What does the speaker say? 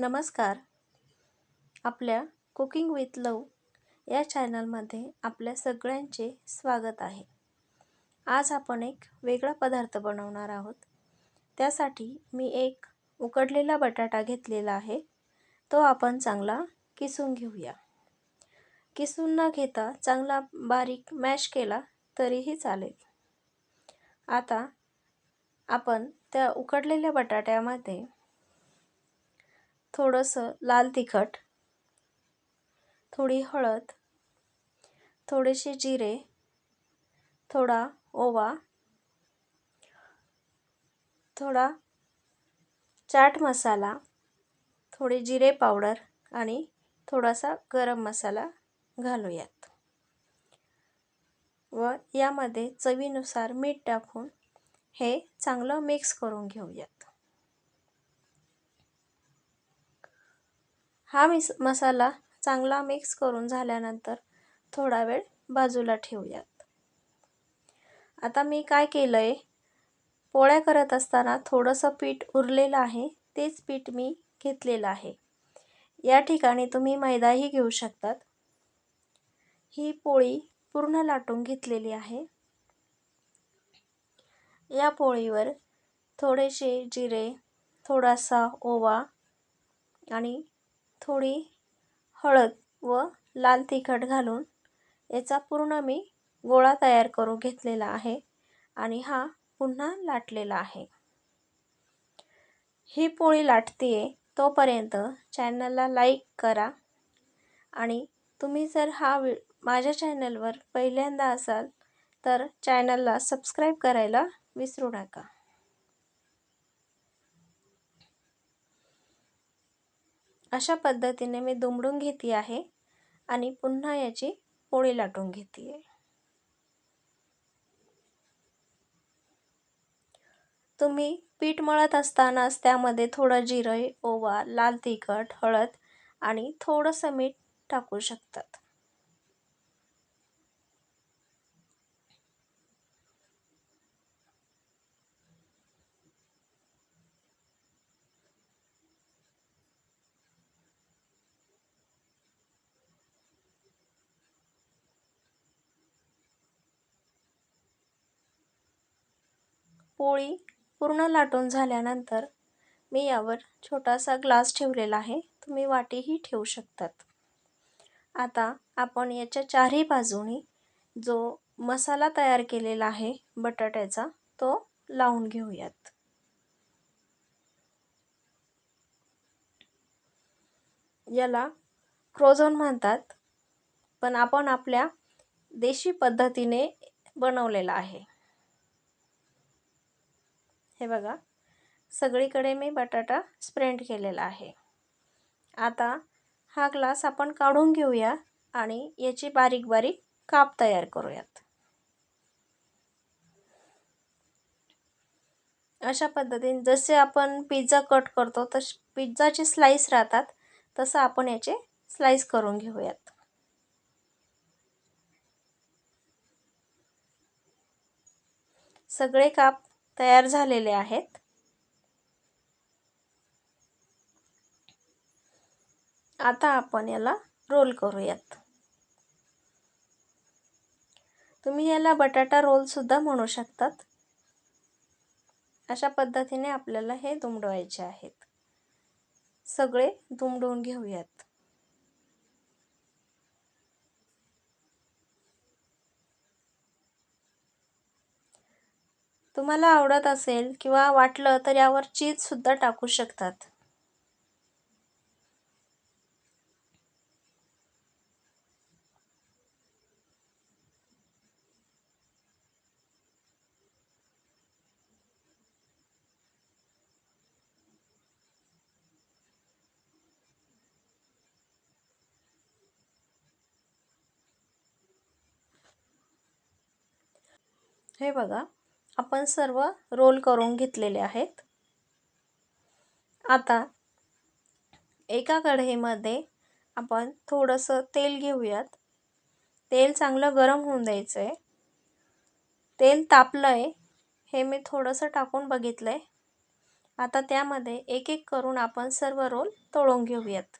नमस्कार. आपल्या cooking with लव या चॅनलमध्ये आपल्या सगळ्यांचे स्वागत आहे. आज आपण एक वेगळा पदार्थ बनवणार आहोत. त्यासाठी मी एक उकडलेला बटाटा घेतलेला आहे. तो आपण चांगला किसून घेऊया. किसून न घेता चांगला बारीक मॅश केला तरीही चालेल. आता आपण त्या उकडलेल्या बटाट्यामध्ये थोडंसं लाल तिखट थोडी हळद थोडेसे जिरे थोडा ओवा थोडा चाट मसाला थोडे जिरे पावडर आणि थोडासा गरम मसाला घालूयात. व यामध्ये चवीनुसार मीठ टाकून हे चांगलं मिक्स करून घेऊयात. हा मिस मसाला चांगला मिक्स करून झाल्यानंतर थोडा वेळ बाजूला ठेवूयात. आता मी काय केलं आहे पोळ्या करत असताना थोडंसं पीठ उरलेलं आहे तेच पीठ मी घेतलेलं आहे. या ठिकाणी तुम्ही मैदाही घेऊ शकतात. ही पोळी पूर्ण लाटून घेतलेली आहे. या पोळीवर थोडेसे जिरे थोडासा ओवा आणि थोडी हळद व लाल तिखट घालून याचा पूर्ण मी गोळा तयार करून घेतलेला आहे आणि हा पुन्हा लाटलेला आहे. ही पोळी लाटते तोपर्यंत चॅनलला लाईक करा आणि तुम्ही जर हा वि माझ्या चॅनलवर पहिल्यांदा असाल तर चॅनलला सबस्क्राईब करायला विसरू नका. अशा पद्धतीने मी दुमडून घेते आहे आणि पुन्हा याची पोळी लाटून घेते आहे. तुम्ही पीठ मळत असतानाच त्यामध्ये थोडं जिरं ओवा लाल तिखट हळद आणि थोडंसं मीठ टाकू शकतात. पोळी पूर्ण लाटून झाल्यानंतर मी यावर छोटासा ग्लास ठेवलेला आहे. तुम्ही वाटीही ठेवू शकतात. आता आपण याच्या चारही बाजूनी जो मसाला तयार केलेला आहे बटाट्याचा तो लावून घेऊयात. याला क्रोझोन म्हणतात पण आपण आपल्या देशी पद्धतीने बनवलेला आहे. हे बघा. सगळीकडे मी बटाटा स्प्रेंड केलेला आहे. आता हा ग्लास आपण काढून घेऊया आणि याची बारीक बारीक काप तयार करूयात. अशा पद्धतीने जसे आपण पिझ्झा कट करतो तसे पिझ्झाचे स्लाईस राहतात तसं आपण याचे स्लाईस करून घेऊयात. सगळे काप तयार झालेले आहेत. आता आपण याला रोल करूयात. तुम्ही याला बटाटा रोलसुद्धा म्हणू शकतात. अशा पद्धतीने आपल्याला हे दुमडवायचे आहेत. सगळे दुमडवून घेऊयात. तुम्हाला आवडत असेल किंवा वाटलं तर यावर चीजसुद्धा टाकू शकतात. हे बघा आपण सर्व रोल करून घेतलेले आहेत. आता एका कढईमध्ये आपण थोडंसं तेल घेऊयात. तेल चांगलं गरम होऊन द्यायचं आहे तेल तापलं आहे हे मी थोडंसं टाकून बघितलं आहे आता त्यामध्ये एक एक करून आपण सर्व रोल तळून घेऊयात.